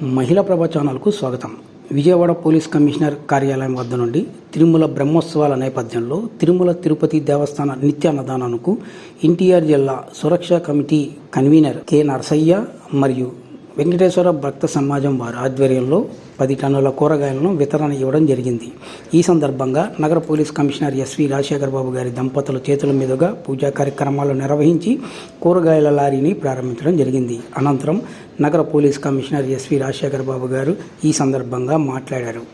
మహిళా ప్రభ ఛానల్కు స్వాగతం. విజయవాడ పోలీస్ కమిషనర్ కార్యాలయం వద్ద నుండి తిరుమల బ్రహ్మోత్సవాల నేపథ్యంలో తిరుమల తిరుపతి దేవస్థాన నిత్యాన్నదానానికి ఎన్టీఆర్ జిల్లా సురక్షా కమిటీ కన్వీనర్ కె నరసయ్య మరియు వెంకటేశ్వర భక్త సమాజం వారి ఆధ్వర్యంలో పది టన్నుల కూరగాయలను వితరణ ఇవ్వడం జరిగింది. ఈ సందర్భంగా నగర police commissioner SV Rajasekhar Babu గారి దంపతుల చేతుల మీదుగా పూజా కార్యక్రమాలు నిర్వహించి కూరగాయల లారీని ప్రారంభించడం జరిగింది. అనంతరం నగర police commissioner SV Rajasekhar Babu గారు ఈ సందర్భంగా మాట్లాడారు.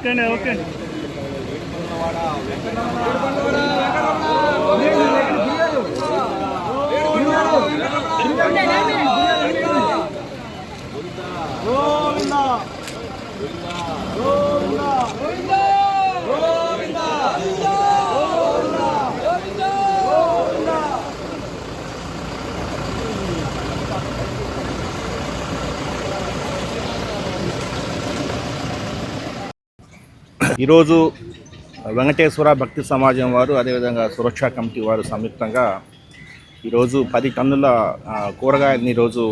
ఓకే. ఓకే గోవిందా గోవిందా గోవిందా. ఈరోజు వెంకటేశ్వర భక్తి సమాజం వారు అదేవిధంగా సురక్షా కమిటీ వారు సంయుక్తంగా ఈరోజు పది టన్నుల కూరగాయలని ఈరోజు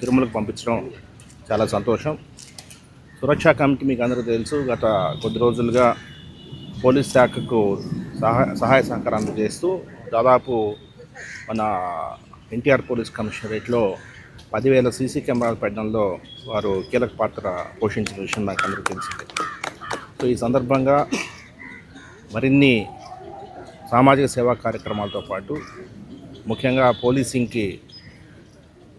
తిరుమలకు పంపించడం చాలా సంతోషం. సురక్షా కమిటీ మీకు అందరూ తెలుసు గత కొద్ది రోజులుగా పోలీస్ శాఖకు సహాయ సహాయ సహకారం అందజేస్తూ దాదాపు మన ఎన్టీఆర్ పోలీస్ కమిషనరేట్లో పదివేల సీసీ కెమెరాలు పెట్టడంలో వారు కీలక పాత్ర పోషించిన విషయం నాకు అందరికీ తెలిసిందే. సో ఈ సందర్భంగా మరిన్ని సామాజిక సేవా కార్యక్రమాలతో పాటు ముఖ్యంగా పోలీసింగ్కి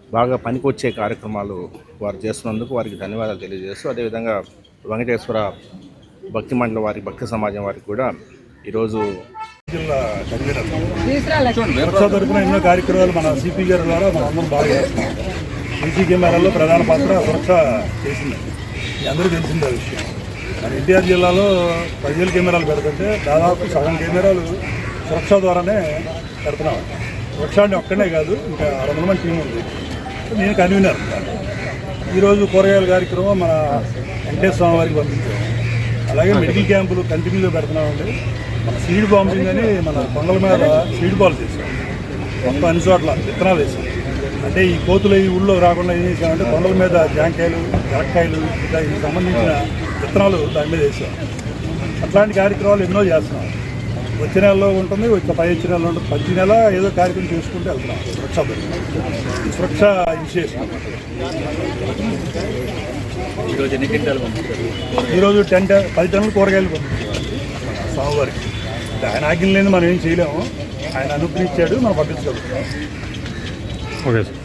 బాగా పనికొచ్చే కార్యక్రమాలు వారు చేస్తున్నందుకు వారికి ధన్యవాదాలు తెలియజేస్తూ అదేవిధంగా వెంకటేశ్వర భక్తి మండలి వారి భక్తి సమాజం వారికి కూడా ఈరోజు జిల్లా ఎన్నో కార్యక్రమాలు మన సిపి గారి ద్వారా మనం అందరం బాగా చేస్తున్నాం సీసీ కెమెరాల్లో ప్రధాన పాత్ర సురక్ష చేసింది. మీ అందరికీ తెలిసిందే ఆ విషయం. మన ఎన్టీఆర్ జిల్లాలో పదివేల కెమెరాలు పెడుతుంటే దాదాపు సగం కెమెరాలు సురక్ష ద్వారానే పెడుతున్నాం. సురక్ష అంటే ఒక్కనే కాదు ఇంకా ఆరు వందల మంది టీం ఉంది. నేను కన్వీనర్. ఈరోజు కూరగాయల కార్యక్రమం మన వెంకటేశ్వర స్వామి వారికి పంపించాం. అలాగే మెడికల్ క్యాంపులు కంటిన్యూగా పెడుతున్నామండి. మన సీడ్ బాంబింగ్ అని మన కొండల మీద సీడ్ బాల్ చేసాం మొత్తం అన్ని చోట్ల విత్తనాలు వేసాం అంటే ఈ కోతులు ఈ ఊళ్ళో రాకుండా ఏం చేసామంటే కొండల మీద జాంకాయలు జరక్కాయలు ఇలా సంబంధించిన విత్తనాలు దాని మీద వేసాం. అట్లాంటి కార్యక్రమాలు ఎన్నో చేస్తున్నాం. వచ్చే నెలలో ఉంటుంది వచ్చే పై వచ్చే నెలలో ఉంటుంది. ప్రతి నెల ఏదో కార్యక్రమం చేసుకుంటూ వెళ్తున్నాం. సురక్ష సురక్ష ఇనిషియేషన్. ఈరోజు ఎన్ని క్వింటాలు పంపించారు ఈరోజు టెన్ ట- పది టన్నులు కూరగాయలు పంపించారు స్వామివారికి ఆయన ఆజ్ఞ లేని మనం ఏం చేయలేము. ఆయన అనుగ్రహించాడు మనం పంపించగలుగుతాం ఓకే సార్.